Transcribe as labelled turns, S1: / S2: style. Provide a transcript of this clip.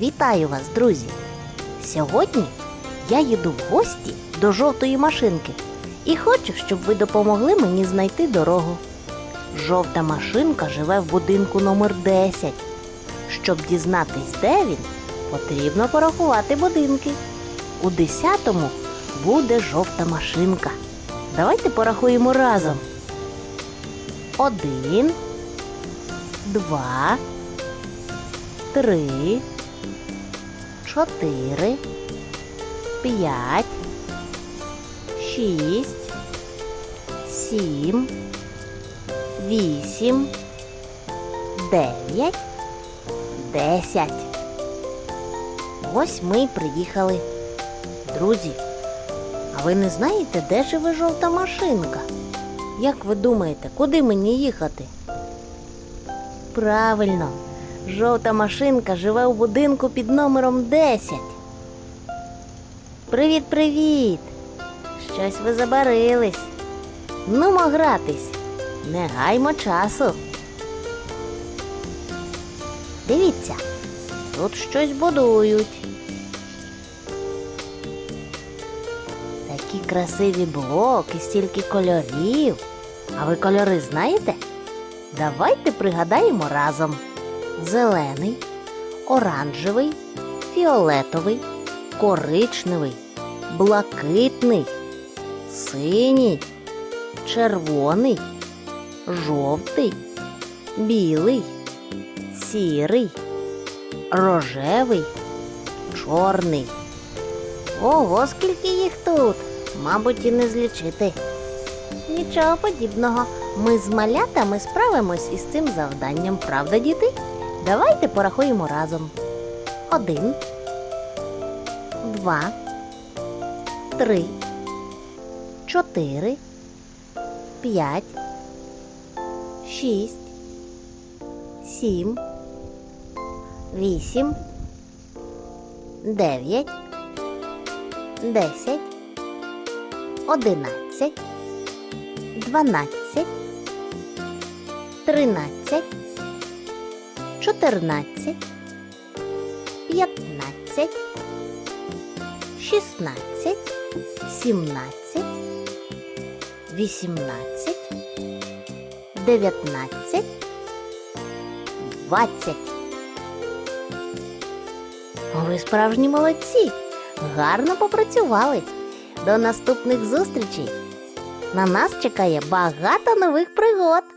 S1: Вітаю вас, друзі! Сьогодні я їду в гості до жовтої машинки і хочу, щоб ви допомогли мені знайти дорогу. Жовта машинка живе в будинку номер 10. Щоб дізнатись, де він, потрібно порахувати будинки. У 10-му буде жовта машинка. Давайте порахуємо разом. Один, два, три, чотири, п'ять, шість, сім, вісім, дев'ять, десять. Ось ми й приїхали. Друзі, а ви не знаєте, де живе жовта машинка? Як ви думаєте, куди мені їхати? Правильно, жовта машинка живе у будинку під номером 10. Привіт, привіт! Щось ви забарились. Нумо гратись, не гаймо часу. Дивіться, тут щось будують. Такі красиві блоки, стільки кольорів. А ви кольори знаєте? Давайте пригадаємо разом: зелений, оранжевий, фіолетовий, коричневий, блакитний, синій, червоний, жовтий, білий, сірий, рожевий, чорний. Ого, скільки їх тут! Мабуть, і не злічити. Нічого подібного. Ми з малятами справимось із цим завданням, правда, діти? Давайте порахуємо разом. Один, два, три, чотири, п'ять, шість, сім, вісім, дев'ять, десять, одинадцять, дванадцять, тринадцять, чотирнадцять, п'ятнадцять, шістнадцять, сімнадцять, вісімнадцять, дев'ятнадцять, двадцять. Ви справжні молодці. Гарно попрацювали. До наступних зустрічей. На нас чекає багато нових пригод.